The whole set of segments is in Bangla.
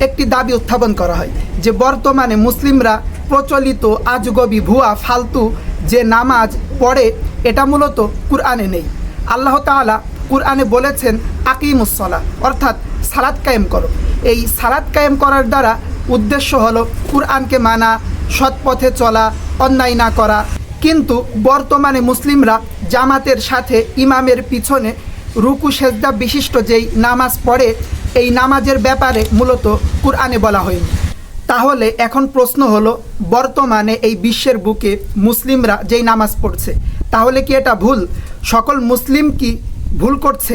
একটি দাবি উত্থাপন করা হয় যে বর্তমানে মুসলিমরা প্রচলিত আজগবি ভুয়া ফালতু যে নামাজ পড়ে, এটা মূলত কুরআনে নেই। আল্লাহ তাআলা কুরআনে বলেছেন আকিমুসলা অর্থাৎ সালাদ কায়েম করো। এই সালাদ কায়েম করার দ্বারা উদ্দেশ্য হলো কুরআনকে মানা সৎ পথে চলা, অন্যায় না করা। কিন্তু বর্তমানে মুসলিমরা জামাতের সাথে ইমামের পিছনে রুকু সেজদা বিশিষ্ট যেই নামাজ পড়ে এই নামাজের ব্যাপারে মূলত কুরআনে বলা হয়নি। তাহলে এখন প্রশ্ন হলো, বর্তমানে এই বিশ্বের বুকে মুসলিমরা যেই নামাজ পড়ছে, তাহলে কি এটা ভুল? সকল মুসলিম কি ভুল করছে?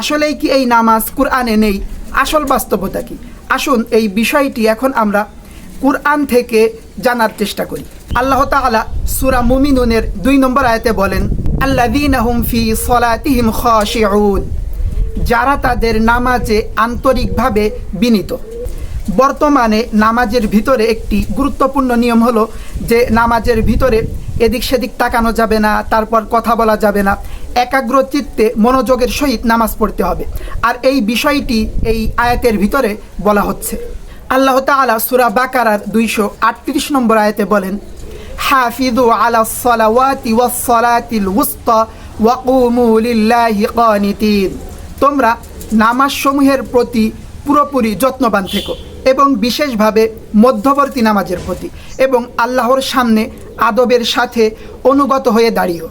আসলেই কি এই নামাজ কুরআনে নেই? আসল বাস্তবতা কি? আসুন এই বিষয়টি এখন আমরা কুরআন থেকে জানার চেষ্টা করি। আল্লাহ তাআলা সূরা মুমিনুনের দুই নম্বর আয়াতে বলেন, আল্লাযীনা হুম ফি সলাতিহিম খাশিউন। যারা তাদের নামাজে আন্তরিকভাবে বিনীত। বর্তমানে নামাজের ভিতরে একটি গুরুত্বপূর্ণ নিয়ম হলো যে নামাজের ভিতরে এদিক সেদিক তাকানো যাবে না, তারপর কথা বলা যাবে না। একাগ্র চিত্তে মনোযোগের সহিত নামাজ পড়তে হবে। আর এই বিষয়টি এই আয়াতের ভিতরে বলা হচ্ছে। আল্লাহ তাআলা সূরা বাকারার দুইশো আটত্রিশ নম্বর আয়াতে বলেন হাফিদু আলা সলাওয়াতি ওয়াস সলাতিল উস্তা ওয়াকুমু লিল্লাহি তোমরা নামাজসমূহের প্রতি পুরোপুরি যত্নবান থেকো এবং বিশেষভাবে মধ্যবর্তী নামাজের প্রতি এবং আল্লাহর সামনে আদবের সাথে অনুগত হয়ে দাঁড়িয়েও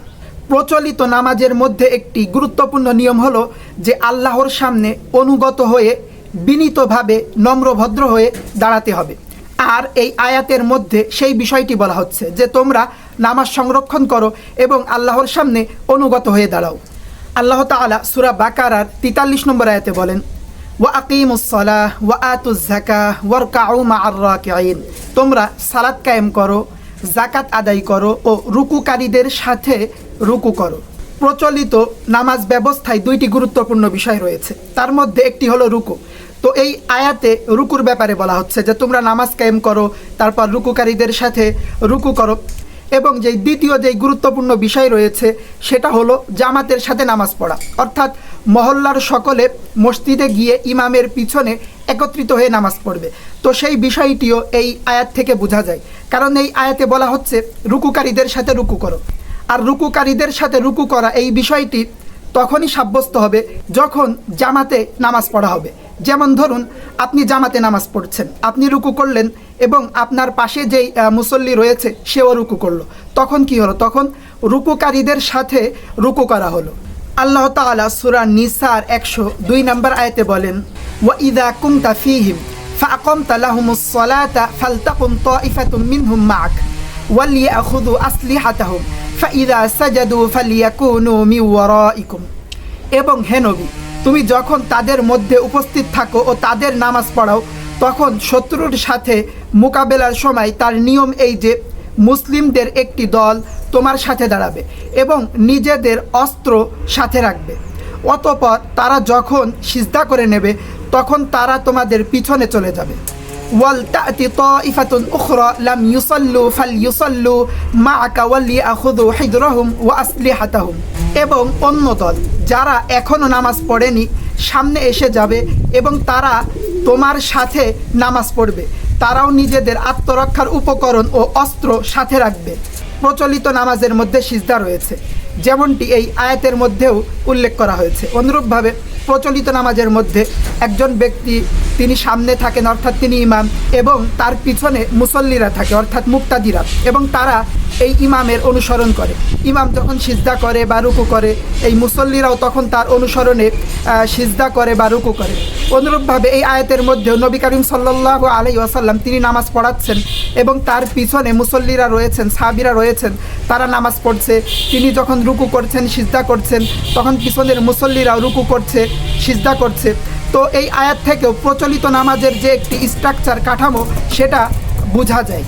প্রচলিত নামাজের মধ্যে একটি গুরুত্বপূর্ণ নিয়ম হলো যে আল্লাহর সামনে অনুগত হয়ে, বিনীতভাবে নম্রভদ্র হয়ে দাঁড়াতে হবে। আর এই আয়াতের মধ্যে সেই বিষয়টি বলা হচ্ছে যে তোমরা নামাজ সংরক্ষণ করো এবং আল্লাহর সামনে অনুগত হয়ে দাঁড়াও। আল্লাহ তাআলা সূরা বাকারার তেতাল্লিশ নম্বর আয়াতে বলেন, ওয়া আকিমুসসালাহ ওয়া আতুজ যাকাহ, ওয়ারকাউ মা'আর রাকিঈন। তোমরা সালাত কায়েম করো জাকাত আদায় করো ও রুকুকারীদের সাথে রুকু করো। প্রচলিত নামাজ ব্যবস্থায় দুইটি গুরুত্বপূর্ণ বিষয় রয়েছে। তার মধ্যে একটি হলো রুকু। তো এই আয়াতে রুকুর ব্যাপারে বলা হচ্ছে যে, তোমরা নামাজ কায়েম করো, তারপর রুকুকারীদের সাথে রুকু করো। এবং যেই দ্বিতীয় যেই গুরুত্বপূর্ণ বিষয় রয়েছে, সেটা হলো জামাতের সাথে নামাজ পড়া। অর্থাৎ মহল্লার সকলে মসজিদে গিয়ে ইমামের পিছনে একত্রিত হয়ে নামাজ পড়বে। তো সেই বিষয়টিও এই আয়াত থেকে বোঝা যায়। কারণ এই আয়াতে বলা হচ্ছে, রুকুকারীদের সাথে রুকু করো। আর রুকুকারীদের সাথে রুকু করা এই বিষয়টি তখনই সাব্যস্ত হবে যখন জামাতে নামাজ পড়া হবে। যেমন ধরুন আপনি জামাতে নামাজ পড়ছেন আপনি রুকু করলেন এবং আপনার পাশে যেই আহ, মুসল্লি রয়েছে সেও রুকু করলো তখন কি হলো তখন রুকুকারীদের সাথে রুকু করা হলো আল্লাহ তাআলা সূরা নিসার একশো দুই নম্বর আয়াতে বলেন ওয়া ইদা কুমতা ফিহিম فأقمت لهم الصلاة فلتقم طائفة منهم معك وليأخذوا أسلحتهم فإذا سجدوا فليكونوا من ورائكم এবং হে নবী তুমি যখন তাদের মধ্যে উপস্থিত থাকো ও তাদের নামাজ পড়াও, তখন শত্রুর সাথে মোকাবেলার সময় তার নিয়ম এই যে, মুসলিমদের একটি দল তোমার সাথে দাঁড়াবে এবং নিজেদের অস্ত্র সাথে রাখবে। অতপর তারা যখন সিজদা করে নেবে, তখন তারা তোমাদের পিছনে চলে যাবে। উখরা, লাম ইউসাল্লু ফাল ইউসাল্লু মাআকা ওয়ালিয়াখুযু হিজরাহুম ওয়া আসলিহাতাহুম। এবং অন্য দল, যারা এখনও নামাজ পড়েনি, সামনে এসে যাবে এবং তারা তোমার সাথে নামাজ পড়বে। তারাও নিজেদের আত্মরক্ষার উপকরণ ও অস্ত্র সাথে রাখবে। প্রচলিত নামাজের মধ্যে সিজদা রয়েছে। যেমনটি এই আয়াতের মধ্যেও উল্লেখ করা হয়েছে। অনুরূপভাবে প্রচলিত নামাজের মধ্যে একজন ব্যক্তি তিনি সামনে থাকেন, অর্থাৎ তিনি ইমাম, এবং তার পিছনে মুসল্লিরা থাকে, অর্থাৎ মুক্তাদিরা, এবং তারা এই ইমামের অনুসরণ করে। ইমাম যখন সিজদা করে বা রুকু করে, এই মুসল্লিরাও তখন তার অনুসরণে সিজদা করে বা রুকু করে। অনুরূপভাবে এই আয়াতের মধ্যেও নবী করিম সাল্লাহ আলাই ওয়াসাল্লাম তিনি নামাজ পড়াচ্ছেন এবং তার পিছনে মুসল্লিরা রয়েছেন সাবিরা রয়েছেন, তারা নামাজ পড়ছে। তিনি যখন রুকু করছেন, সিজদা করছেন, তখন পিছনের মুসল্লিরাও রুকু করছে, সিজদা করছে। তো এই আয়াত থেকেও প্রচলিত নামাজের যে একটি স্ট্রাকচার কাঠামো, সেটা বোঝা যায়।